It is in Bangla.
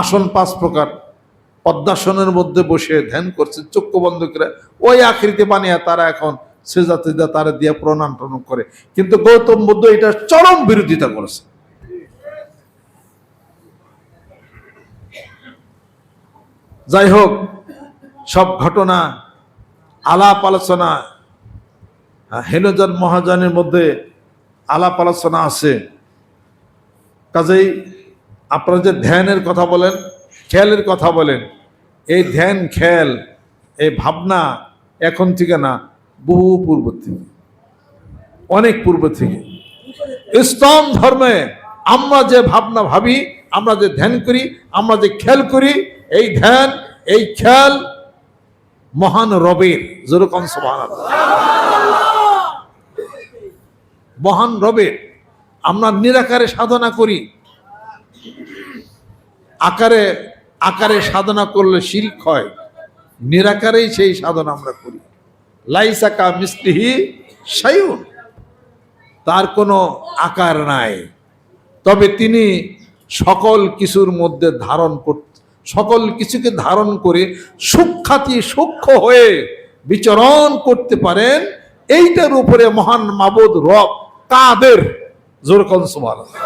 আসন পাঁচ প্রকার। পদ্মাসনের মধ্যে বসে ধ্যান করছে, চক্ষু বন্ধ করে। ওই আকৃতি বানিয়ে তারা এখন সেজা তেজা তারা দিয়ে প্রণাম টনাম করে। কিন্তু গৌতম বুদ্ধ এটা চরম বিরোধিতা করেছে। যাই হোক, সব ঘটনা, আলাপ আলোচনা, হেনজন মহাজনের মধ্যে আলাপ আলোচনা আছে। কাজেই আপনারা যে ধ্যানের কথা বলেন, খেয়ালের কথা বলেন, এই ধ্যান, খেয়াল, এই ভাবনা এখন থেকে না, বহু পূর্ব থেকে, অনেক পূর্ব থেকে। ইসলাম ধর্মে আমরা যে ভাবনা ভাবি, আমরা যে ধ্যান করি, আমরা যে খেয়াল করি, এই ধ্যান, এই খেয়াল মহান রবের, যেরকম সমান মহান রবের, আমরা নিরাকারে সাধনা করি আকারে আকারে সাধনা করলে শিরিক হয়, নিরাকারেই সেই সাধনা আমরা করি। লাইসাকা মিস্ত্রিহি সায়ুন তার কোনো আকার নাই। তবে তিনি সকল কিছুর মধ্যে ধারণ করতে সকল কিছুকে ধারণ করে সূক্ষাতি সূক্ষ্ম হয়ে বিচরণ করতে পারেন। এইটার উপরে মহান মাবুদ রব কাদের? জোরকন সুবহানাল্লাহ।